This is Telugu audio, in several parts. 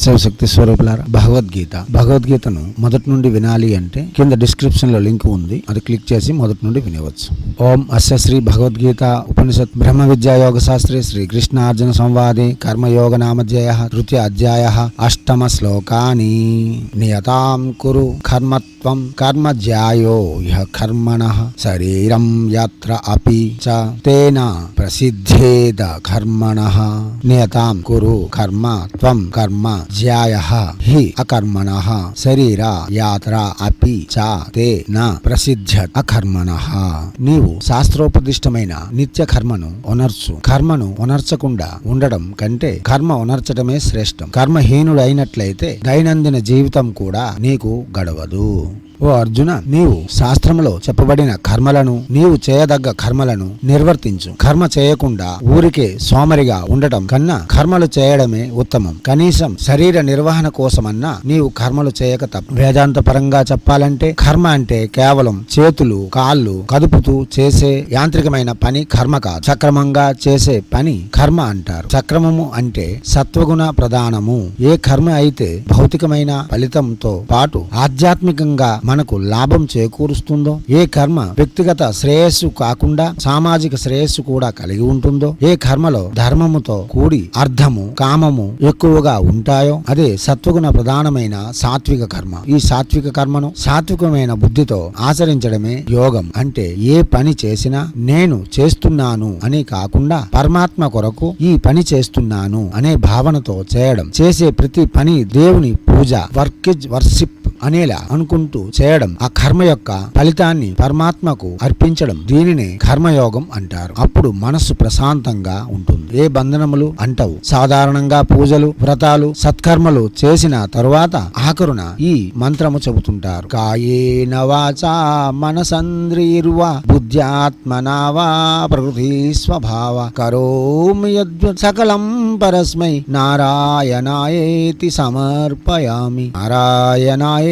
శివశక్తి స్వరూపులారా భగవద్గీత. భగవద్గీతను మొదటి నుండి వినాలి అంటే కింద డిస్క్రిప్షన్లో లింక్ ఉంది. అది క్లిక్ చేసి మొదటి నుండి వినవచ్చు. ఓం అస్య శ్రీ భగవద్గీత ఉపనిషత్ బ్రహ్మ విద్యా యోగ శ్రీ కృష్ణార్జున సంవాది సంవాదే కర్మయోగ నామధ్యాయ తృతీయ అధ్యాయ అష్టమ శ్లోకాని. నియతాం కురు కర్మత్వం కర్మ జ్యాయో ఇహ కర్మణ శరీరం యాత్ర అపి చ తేన ప్రసిద్ధేద కర్మణ. నియతాం కురు కర్మ త్వం కర్మ జ్యాయ హి అకర్మణ శరీర యాత్ర అపి చ తే న ప్రసిద్ధ అకర్మణ. నీవు శాస్త్రోపదిష్టమైన నిత్య కర్మను ఒనర్చు కర్మను ఒనర్చకుండా ఉండడం కంటే కర్మ ఒనర్చడమే శ్రేష్టం. కర్మహీనుడైనట్లయితే దైనందిన జీవితం కూడా నీకు గడవదు. ఓ అర్జున నీవు శాస్త్రములో చెప్పబడిన కర్మలను నీవు చేయదగ్గ కర్మలను నిర్వర్తించు. కర్మ చేయకుండా ఊరికే సోమరిగా ఉండటం కన్నా కర్మలు చేయడమే ఉత్తమం. కనీసం శరీర నిర్వహణ కోసమన్నా నీవు కర్మలు చేయక తప్ప. వేదాంత పరంగా చెప్పాలంటే కర్మ అంటే కేవలం చేతులు కాళ్ళు కదుపుతూ చేసే యాంత్రికమైన పని కర్మ కాదు. సక్రమంగా చేసే పని కర్మ అంటారు. సక్రమము అంటే సత్వగుణ ప్రధానము. ఏ కర్మ అయితే భౌతికమైన ఫలితంతో పాటు ఆధ్యాత్మికంగా మనకు లాభం చేకూరుస్తుందో ఏ కర్మ వ్యక్తిగత శ్రేయస్సు కాకుండా సామాజిక శ్రేయస్సు కూడా కలిగి ఉంటుందో ఏ కర్మలో ధర్మముతో కూడి అర్థము కామము ఎక్కువగా ఉంటాయో అదే సత్వగుణ ప్రధానమైన సాత్విక కర్మ. ఈ సాత్విక కర్మను సాత్వికమైన బుద్ధితో ఆచరించడమే యోగం. అంటే ఏ పని చేసినా నేను చేస్తున్నాను అని కాకుండా పరమాత్మ కొరకు ఈ పని చేస్తున్నాను అనే భావనతో చేయడం. చేసే ప్రతి పని దేవుని పూజ వర్క్ వర్షిప్ అనేలా అనుకుంటూ చేయడం ఆ కర్మ యొక్క ఫలితాన్ని పరమాత్మకు అర్పించడం దీనినే కర్మయోగం అంటారు. అప్పుడు మనస్సు ప్రశాంతంగా ఉంటుంది. ఏ బంధనములు అంటవు. సాధారణంగా పూజలు వ్రతాలు సత్కర్మలు చేసిన తరువాత ఆఖరున ఈ మంత్రము చెబుతుంటారు. కాయేన వాచా మనసంద్రీర్వా బుద్ధ్యాత్మనా వా ప్రకృతి స్వభావ కరోమి యద్వ సకలం పరస్మై. నారాయణాయేతి సమర్పయామి.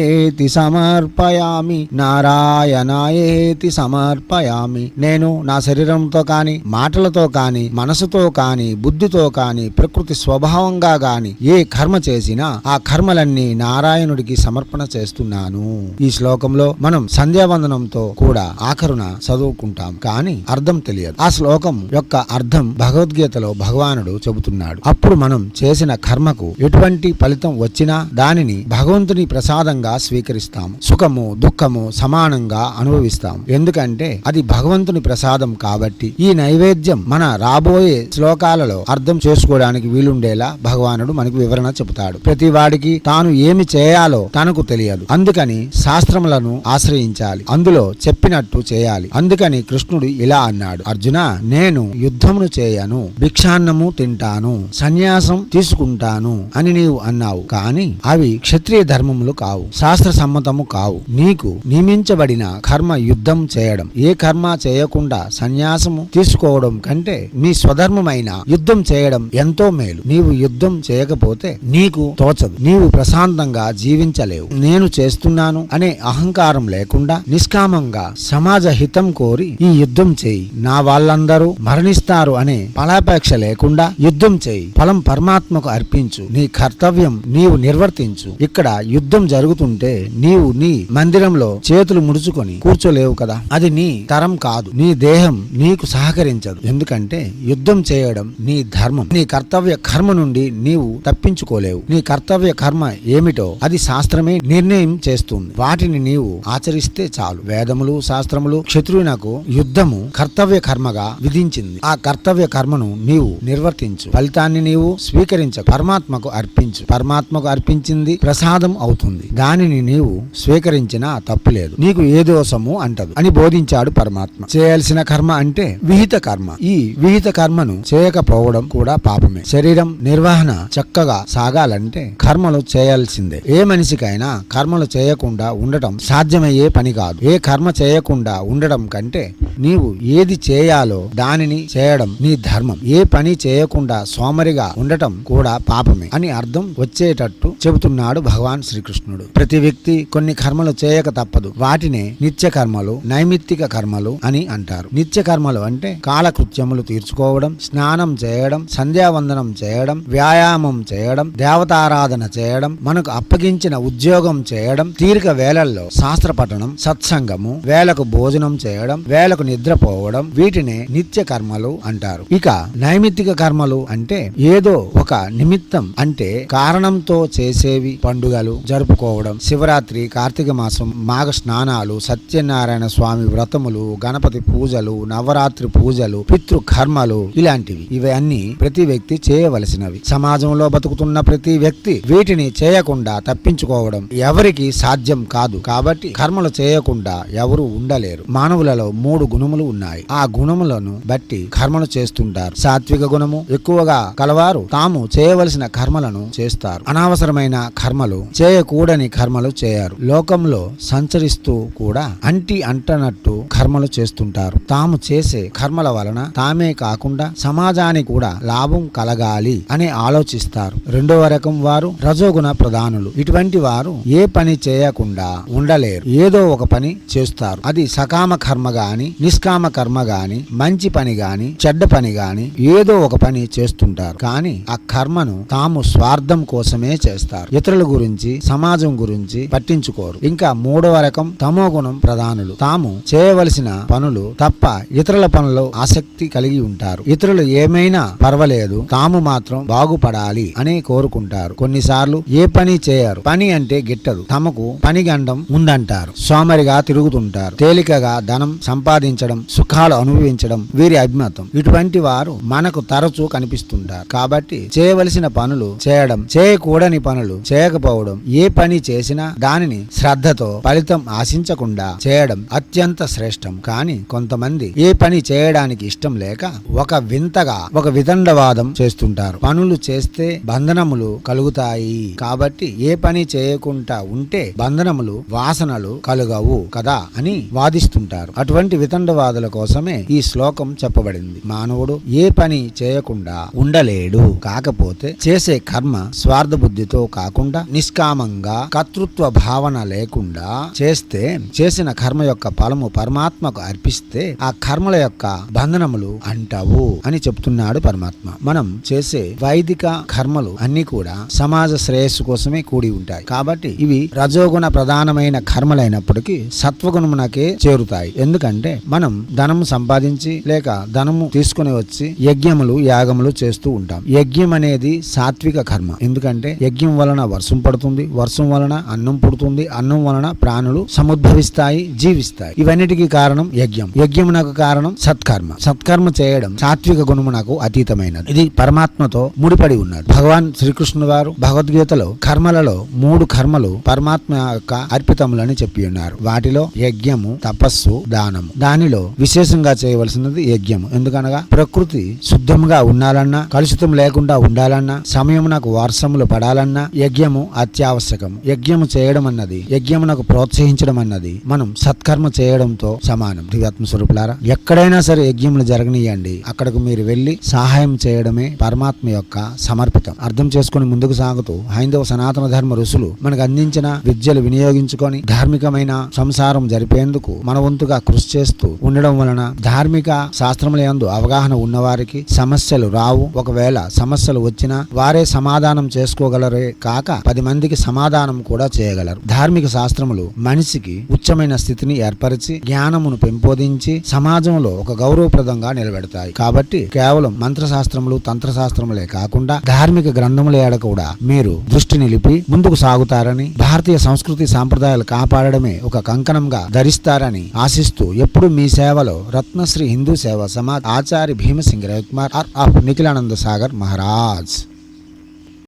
నారాయణాయేతి సమర్పయామి నారాయణాయేతి సమర్పయామి. నేను నా శరీరంతో కాని మాటలతో కాని మనసుతో కాని బుద్ధితో కాని ప్రకృతి స్వభావంగా గాని ఏ కర్మ చేసినా ఆ కర్మలన్నీ నారాయణుడికి సమర్పణ చేస్తున్నాను. ఈ శ్లోకంలో మనం సంధ్యావందనంతో కూడా ఆఖరున చదువుకుంటాం కానీ అర్థం తెలియదు. ఆ శ్లోకం యొక్క అర్థం భగవద్గీతలో భగవానుడు చెబుతున్నాడు. అప్పుడు మనం చేసిన కర్మకు ఎటువంటి ఫలితం వచ్చినా దానిని భగవంతుని ప్రసాదంగా స్వీకరిస్తాం సుఖము దుఃఖము సమానంగా అనుభవిస్తాం ఎందుకంటే అది భగవంతుని ప్రసాదం కాబట్టి ఈ నైవేద్యం మన రాబోయే శ్లోకాలలో అర్థం చేసుకోవడానికి వీలుండేలా భగవానుడు మనకు వివరణ చెబుతాడు. ప్రతి వాడికి తాను ఏమి చేయాలో తనకు తెలియదు. అందుకని శాస్త్రములను ఆశ్రయించాలి. అందులో చెప్పినట్టు చేయాలి. అందుకని కృష్ణుడు ఇలా అన్నాడు. అర్జున నేను యుద్ధమును చేయను. భిక్షాన్నము తింటాను. సన్యాసం తీసుకుంటాను అని నీవు అన్నావు. కాని అవి క్షత్రియ ధర్మములు కావు. శాస్త్ర సమ్మతము కావు. నీకు నియమించబడిన కర్మ యుద్ధం చేయడం ఏ కర్మ చేయకుండా సన్యాసము తీసుకోవడం కంటే మీ స్వధర్మమైన యుద్ధం చేయడం ఎంతో మేలు. నీవు యుద్ధం చేయకపోతే నీకు తోచదు. నీవు ప్రశాంతంగా జీవించలేవు. నేను చేస్తున్నాను అనే అహంకారం లేకుండా నిష్కామంగా సమాజ హితం కోరి ఈ యుద్ధం చేయి. నా వాళ్ళందరూ మరణిస్తారు అనే ఫలాపేక్ష లేకుండా యుద్ధం చేయి. ఫలం పరమాత్మకు అర్పించు. నీ కర్తవ్యం నీవు నిర్వర్తించు. ఇక్కడ యుద్ధం జరుగుతుంటే నీవు నీ మందిరంలో చేతులు ముడుచుకొని కూర్చోలేవు కదా. అది నీ తరం కాదు. నీ దేహం నీకు సహకరించదు. ఎందుకంటే యుద్ధం చేయడం నీ ధర్మం. నీ కర్తవ్య కర్మ నుండి నీవు తప్పించుకోలేవు. నీ కర్తవ్య కర్మ ఏమిటో అది శాస్త్రమే నిర్ణయం చేస్తుంది. వాటిని నీవు ఆచరిస్తే చాలు. వేదములు శాస్త్రములు క్షత్రువునకు యుద్ధము కర్తవ్య కర్మగా విధించింది. ఆ కర్తవ్య కర్మను నీవు నిర్వర్తించు. ఫలితాన్ని నీవు స్వీకరించ పరమాత్మకు అర్పించు. పరమాత్మకు అర్పించింది ప్రసాదం అవుతుంది. దానిని నీవు స్వీకరించినా తప్పులేదు నీకు ఏ దోషము అంటదు. అని బోధించాడు పరమాత్మ. చేయాల్సిన కర్మ అంటే విహిత కర్మ. ఈ విహిత కర్మను చేయకపోవడం కూడా పాపమే. శరీరం నిర్వహణ చక్కగా సాగాలంటే కర్మలు చేయాల్సిందే. ఏ మనిషికైనా కర్మలు చేయకుండా ఉండటం సాధ్యమయ్యే పని కాదు. ఏ కర్మ చేయకుండా ఉండడం కంటే నీవు ఏది చేయాలో దానిని చేయడం నీ ధర్మం. ఏ పని చేయకుండా సోమరిగా ఉండటం కూడా పాపమే అని అర్థం వచ్చేటట్టు చెబుతున్నాడు భగవాన్ శ్రీకృష్ణుడు. ప్రతి వ్యక్తి కొన్ని కర్మలు చేయక తప్పదు. వాటినే నిత్య కర్మలు నైమిత్తిక కర్మలు అని అంటారు. నిత్య కర్మలు అంటే కాలకృత్యములు తీర్చుకోవడం స్నానం చేయడం సంధ్యావందనం చేయడం వ్యాయామం చేయడం దేవతారాధన చేయడం మనకు అప్పగించిన ఉద్యోగం చేయడం తీరిక వేళల్లో శాస్త్ర పఠనం సత్సంగము వేలకు భోజనం చేయడం వేలకు నిద్రపోవడం వీటినే నిత్య కర్మలు అంటారు. ఇక నైమిత్తిక కర్మలు అంటే ఏదో ఒక నిమిత్తం అంటే కారణంతో చేసేవి పండుగలు జరుపుకోవడం శివరాత్రి కార్తీక మాసం మాఘ స్నానాలు సత్యనారాయణ స్వామి వ్రతములు గణపతి పూజలు నవరాత్రి పూజలు పితృ కర్మలు ఇలాంటివి. ఇవన్నీ ప్రతి వ్యక్తి చేయవలసినవి. సమాజంలో బతుకుతున్న ప్రతి వ్యక్తి వీటిని చేయకుండా తప్పించుకోవడం ఎవరికి సాధ్యం కాదు. కాబట్టి కర్మలు చేయకుండా ఎవరు ఉండలేరు. మానవులలో మూడు గుణములు ఉన్నాయి. ఆ గుణములను బట్టి కర్మలు చేస్తుంటారు. సాత్విక గుణము ఎక్కువగా కలవారు. తాము చేయవలసిన కర్మలను చేస్తారు. అనవసరమైన కర్మలు చేయకూడని కర్మలు చేయరు. లోకంలో సంచరిస్తూ కూడా అంటి అంటనట్టు కర్మలు చేస్తుంటారు. తాము చేసే కర్మల వలన తామే కాకుండా సమాజానికి కూడా లాభం కలగాలి అని ఆలోచిస్తారు. రెండవ రకం వారు రజోగుణ ప్రధానులు. ఇటువంటి వారు ఏ పని చేయకుండా ఉండలేరు. ఏదో ఒక పని చేస్తారు. అది సకామ కర్మ గాని నిష్కామ కర్మ గాని మంచి పని గాని చెడ్డ పని గాని ఏదో ఒక పని చేస్తుంటారు. కానీ ఆ కర్మను తాము స్వార్థం కోసమే చేస్తారు. ఇతరుల గురించి సమాజం గురించి పట్టించుకోరు. ఇంకా మూడవ రకం తమో గుణం ప్రధానులు. తాము చేయవలసిన పనులు తప్ప ఇతరుల పనులు ఆసక్తి కలిగి ఉంటారు. ఇతరులు ఏమైనా పర్వాలేదు తాము మాత్రం బాగుపడాలి అని కోరుకుంటారు. కొన్నిసార్లు ఏ పని చేయరు. పని అంటే గిట్టదు. తమకు పని గండం ఉందంటారు. సోమరిగా తిరుగుతుంటారు. తేలికగా ధనం సంపాదించడం సుఖాలు అనుభవించడం వీరి అభిమతం. ఇటువంటి వారు మనకు తరచూ కనిపిస్తుంటారు. కాబట్టి చేయవలసిన పనులు చేయడం చేయకూడని పనులు చేయకపోవడం ఏ పని చేసినా దానిని శ్రద్ధతో ఫలితం ఆశించకుండా చేయడం అత్యంత శ్రేష్టం. కానీ కొంతమంది ఏ పని చేయడానికి ఇష్టం లేక ఒక వింతగా ఒక వితండవాదం చేస్తుంటారు. పనులు చేస్తే బంధనములు కలుగుతాయి. కాబట్టి ఏ పని చేయకుండా ఉంటే బంధనములు వాసనలు కలుగవు కదా అని వాదిస్తుంటారు. అటువంటి వితండవాదుల కోసమే ఈ శ్లోకం చెప్పబడింది. మానవుడు ఏ పని చేయకుండా ఉండలేడు. కాకపోతే చేసే కర్మ స్వార్థ బుద్ధితో కాకుండా నిష్కామంగా కర్తృత్వ భావన లేకుండా చేస్తే చేసిన కర్మ యొక్క ఫలము పరమాత్మకు అర్పిస్తే ఆ కర్మల యొక్క బంధనములు అంటావు అని చెప్తున్నాడు పరమాత్మ. మనం చేసే వైదిక కర్మలు అన్ని కూడా సమాజ శ్రేయస్సు కోసమే కూడి ఉంటాయి. కాబట్టి ఇవి రజోగుణ ప్రధానమైన కర్మలైనప్పటికీ సత్వగుణమునకే చేరుతాయి. ఎందుకంటే మనం ధనం సంపాదించి లేక ధనము తీసుకుని వచ్చి యజ్ఞములు యాగములు చేస్తూ ఉంటాం. యజ్ఞం అనేది సాత్విక కర్మ. ఎందుకంటే యజ్ఞం వలన వర్షం పడుతుంది. వర్షం వలన అన్నం పుడుతుంది. అన్నం వలన ప్రాణులు సముద్భవిస్తాయి జీవిస్తాయి. ఇవన్నిటికీ కారణం యజ్ఞం. యజ్ఞమునకు కారణం సత్కర్మ. సత్కర్మ చేయడం సాత్విక గుణము నాకు అతీతమైనది. ఇది పరమాత్మతో ముడిపడి ఉన్నది. భగవాన్ శ్రీకృష్ణుడు వారు భగవద్గీతలో కర్మలలో మూడు కర్మలు పరమాత్మ యొక్క అర్పితములని చెప్పి ఉన్నారు. వాటిలో యజ్ఞము తపస్సు దానము. దానిలో విశేషంగా చేయవలసినది యజ్ఞము. ఎందుకనగా ప్రకృతి శుద్ధంగా ఉండాలన్నా కలుషితం లేకుండా ఉండాలన్నా సమయమునకు వారసములు పడాలన్నా యజ్ఞము అత్యావశ్యకము. యజ్ఞము చేయడం అన్నది యజ్ఞమునకు ప్రోత్సహించడం అన్నది మనం సత్కర్మ చేయడంతో సమానం. దివ్యాత్మ స్వరూపులారా ఎక్కడైనా సరే యజ్ఞములు జరగనీయండి. అక్కడకు మీరు వెళ్ళి సహాయం చేయడమే పరమాత్మ యొక్క సమర్పితం. అర్థం చేసుకుని ముందుకు సాగుతూ హైందవ సనాతన ధర్మ ఋషులు మనకు అందించిన విద్యలు వినియోగించుకొని ధార్మికమైన సంసారం జరిపేందుకు మన వంతుగా కృషి చేస్తూ ఉండడం వలన ధార్మిక శాస్త్రముల యందు అవగాహన ఉన్నవారికి సమస్యలు రావు. ఒకవేళ సమస్యలు వచ్చినా వారే సమాధానం చేసుకోగలరే కాక పది మందికి సమాధానం కూడా చేయగలరు. ధార్మిక శాస్త్రములు మనిషికి ఉచ్చమైన స్థితిని ఏర్పరిచి జ్ఞానమును పెంపొందించి సమాజంలో ఒక గౌరవప్రదంగా నిలబెడతాయి. కాబట్టి కేవలం మంత్రశాస్త్రములు తంత్రశాస్త్రములే కాకుండా ధార్మిక గ్రంథముల ఏడ కూడా మీరు దృష్టి నిలిపి ముందుకు సాగుతారని భారతీయ సంస్కృతి సాంప్రదాయాలు కాపాడడమే ఒక కంకణంగా ధరిస్తారని ఆశిస్తూ ఎప్పుడు మీ సేవలో రత్నశ్రీ హిందూ సేవ సమాజ్ ఆచార్య భీమసింగ్ రవికుమార్ ఆర్ ఆఫ్ నిఖిలానంద సాగర్ మహారాజ్.